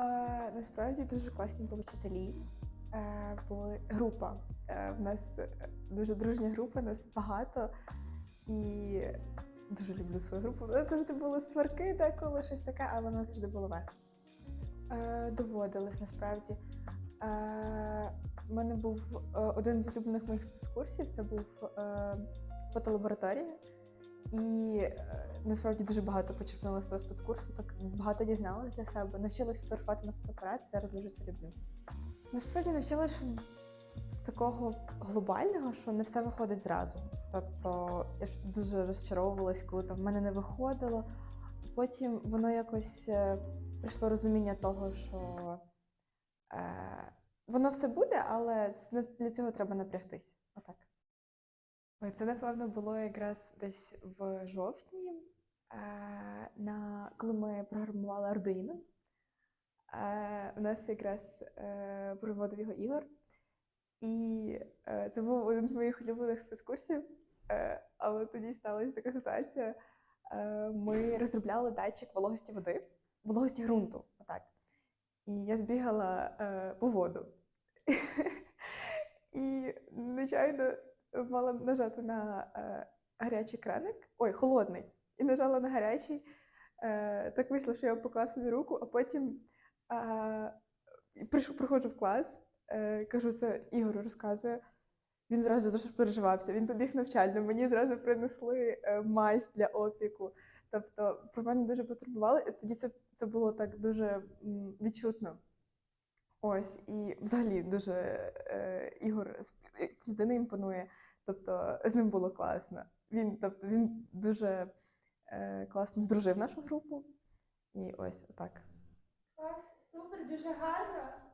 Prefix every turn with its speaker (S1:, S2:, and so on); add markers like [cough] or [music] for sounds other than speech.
S1: Е, насправді дуже класні були вчителі. Е, були група. Е, в нас е, дуже дружня група, нас багато. І дуже люблю свою групу. У нас завжди були сварки деколи, щось таке, але у нас завжди було весело. Е, доводилось насправді. Е, у мене був е, один з улюблених моїх спецкурсів це був е, фотолабораторія. І е, насправді дуже багато почерпнула з того спецкурсу, так багато дізналась для себе. Навчилась фотографувати на фотоапарат, зараз дуже це люблю. Насправді навчилась з такого глобального, що не все виходить зразу. Тобто я дуже розчаровувалась, коли там в мене не виходило. Потім воно якось е, прийшло розуміння того, що е, воно все буде, але для цього треба напрягтись. Отак. Це напевно було якраз десь в жовтні, е, на, коли ми програмували Arduino. Е, у нас якраз е, проводив його Ігор. І це був один з моїх улюблених спецкурсів. Але тоді сталася така ситуація. Ми розробляли датчик вологості води, вологості ґрунту. Отак. І я збігала по воду. [laughs] І, звичайно, мала нажати на е, гарячий краник, ой, холодний, і нажала на гарячий. Е, так вийшло, що я опекла собі руку, а потім е, приходжу в клас, е, кажу, це Ігору розказує. Він зразу дуже переживався. Він побіг навчально. Мені зразу принесли е, мазь для опіку. Тобто про мене дуже потурбували. Тоді це, це було так дуже відчутно. Ось, і взагалі дуже е, Ігор людини людина імпонує. Тобто з ним було класно. Він, тобто, він дуже е, класно здружив нашу групу. І ось так.
S2: Клас, супер, дуже гарно.